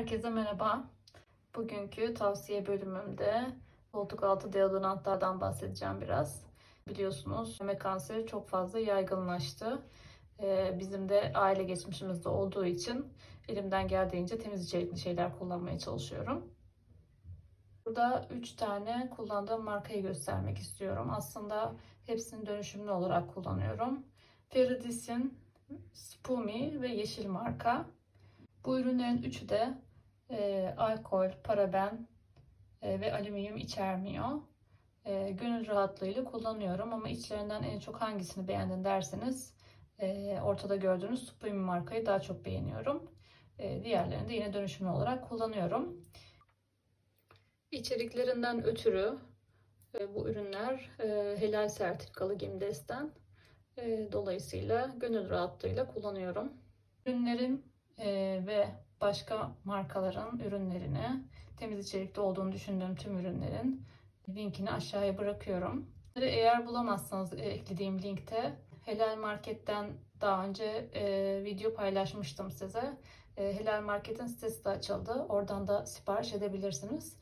Herkese merhaba. Bugünkü tavsiye bölümümde koltuk altı deodorantlardan bahsedeceğim biraz. Biliyorsunuz meme kanseri çok fazla yaygınlaştı. Ee, Bizim de aile geçmişimizde olduğu için elimden geldiğince temiz içerikli şeyler kullanmaya çalışıyorum. Burada 3 tane kullandığım markayı göstermek istiyorum. Aslında hepsini dönüşümlü olarak kullanıyorum. Feridis'in Spumi ve Yeşil marka. Bu ürünlerin üçü de e, alkol, paraben e, ve alüminyum içermiyor. E, gönül rahatlığıyla kullanıyorum ama içlerinden en çok hangisini beğendin derseniz e, ortada gördüğünüz Supreme markayı daha çok beğeniyorum. E, diğerlerini de yine dönüşümlü olarak kullanıyorum. İçeriklerinden ötürü e, bu ürünler e, helal sertifikalı Gimdes'ten. E, dolayısıyla gönül rahatlığıyla kullanıyorum. Ürünlerin e, ve başka markaların ürünlerini, temiz içerikli olduğunu düşündüğüm tüm ürünlerin linkini aşağıya bırakıyorum. Eğer bulamazsanız e, eklediğim linkte Helal Market'ten daha önce e, video paylaşmıştım size. E, Helal Market'in sitesi de açıldı. Oradan da sipariş edebilirsiniz.